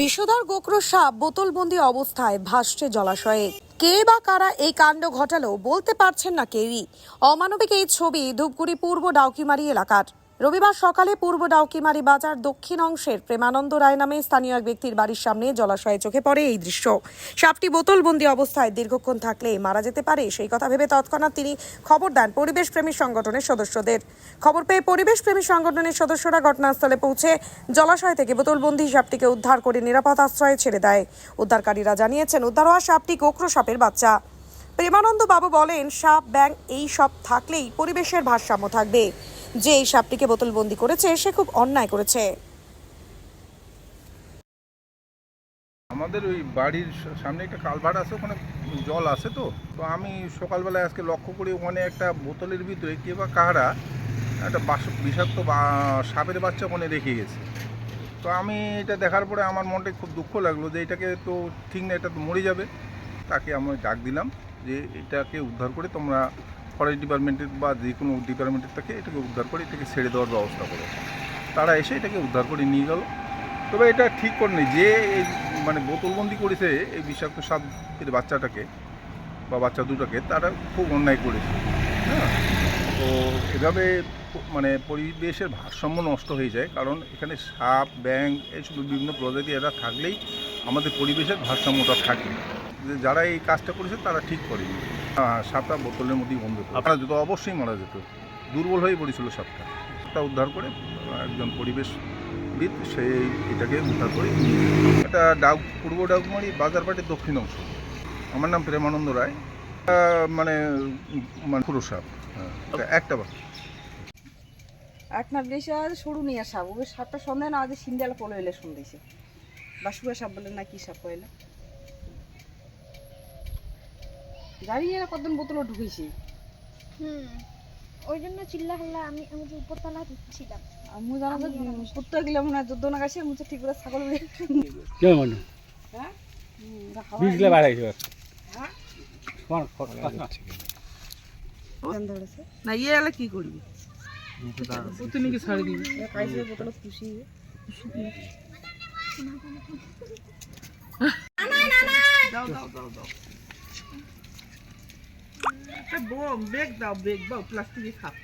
বিষধর গোকর সাপ বোতলবন্দি অবস্থায় ভাসছে জলাশয়ে। কে বা কারা এই কাণ্ড ঘটালো বলতে পারছেন না কেউই। অমানবিক এই ছবি ধূপগুড়ি পূর্ব ডাউকিমারি এলাকার। রবিবার সকালে পূর্ব ডাউকিমারি বাজার দক্ষিণ অংশের প্রেমানন্দ রায় নামে স্থানীয় এক ব্যক্তির বাড়ির সামনে জলাশয়ে চোখে পড়ে এই দৃশ্য। সাপটি বোতলবন্দি অবস্থায় দীর্ঘক্ষণ থাকলে মারা যেতে পারে, সেই কথা ভেবে তৎক্ষণাৎ তিনি খবর দেন পরিবেশ প্রেমী সংগঠনের সদস্যদের। খবর পেয়ে পরিবেশ প্রেমী সংগঠনের সদস্যরা ঘটনাস্থলে পৌঁছে জলাশয় থেকে বোতলবন্দি সাপটিকে উদ্ধার করে নিরাপদ আশ্রয়ে ছেড়ে দেয়। উদ্ধারকারীরা জানিয়েছেন, উদ্ধার হওয়া সাপটি কোকরো সাপের বাচ্চা। প্রেমানন্দ বাবু বলেন, সাপ ব্যাং এই সব থাকলেই পরিবেশের ভারসাম্য থাকবে। যে এই সাপটিকে বোতলবন্দি করেছে, সে খুব অন্যায় করেছে। আমাদের ওই বাড়ির সামনে একটা কালভার্ট আছে, ওখানে জল আছে তো। তো আমি সকালবেলায় আজকে লক্ষ্য করি ওখানে একটা বোতলের ভিতরে কে বা কাহারা একটা বিষাক্ত সাপের বাচ্চা ওখানে রেখে গেছে। তো আমি এটা দেখার পরে আমার মনটা খুব দুঃখ লাগল যে এটাকে তো ঠিক না, এটা তো মরে যাবে। তাকে আমি ডাক দিলাম যে এটাকে উদ্ধার করে তোমরা ফরেস্ট ডিপার্টমেন্টের বা যে কোনো ডিপার্টমেন্টের থেকে এটাকে উদ্ধার করে এটাকে ছেড়ে দেওয়ার ব্যবস্থা করে তারা এসে এটাকে উদ্ধার করে নিয়ে গেল। তবে এটা ঠিক করেনি। যে এই মানে বোতলবন্দি করেছে এই বিষাক্ত সাপের বাচ্চাটাকে বা বাচ্চা দুটাকে, তারা খুব অন্যায় করেছে। হ্যাঁ? তো এভাবে মানে পরিবেশের ভারসাম্য নষ্ট হয়ে যায়। কারণ এখানে সাপ ব্যাং এইসব বিভিন্ন প্রজাতি এরা থাকলেই আমাদের পরিবেশের ভারসাম্যটা থাকে যারা এই কাজটা করেছে তারা ঠিক করেনি। হ্যাঁ সাপটা বোতলের মধ্যেই বন্ধ করে। মারা যেত অবশ্যই মারা যেত। দুর্বল হয়ে পড়েছিল সাপটা সাপটা উদ্ধার করে একজন পরিবেশবিদ সেই এটাকে উদ্ধার করে এটা ডাক পূর্ব ডাকমারি বাজারপাটির দক্ষিণ অংশ। আমার নাম প্রেমানন্দ রায়। মানে মানে পুরো সাপ হ্যাঁ একটা বা এক না বেশি আজ সরু নিয়ে সাপ ওই সাপটা সন্দেহ না আজ সিন্ডাল পলো এলে শুনতেছে বা শুয়ে সাপ বলে না কি সাপ এলে জানি না কতদিন বোতলও ঢুকেছি? হুম ওই জন্য চিল্লা হাল্লা আমি আমি যে উপরতলা ছিলাম। আমি জানা তো কুত্তা গেলে মনে হয় না গাছে মুছে ঠিক করে ছাগল বের কেমন মানুষ হ্যাঁ? ওরা হাওয়ায় বিজলে বাড়াইছে হ্যাঁ? না ইয়ে এলে কি করবি? তুই নাকি ছাড়ি দিবি? কাইছে বোতল খুশি দাও দাও দাও দাও। একটা বেগ দাও বেগ দাও প্লাস্টিকে খাপ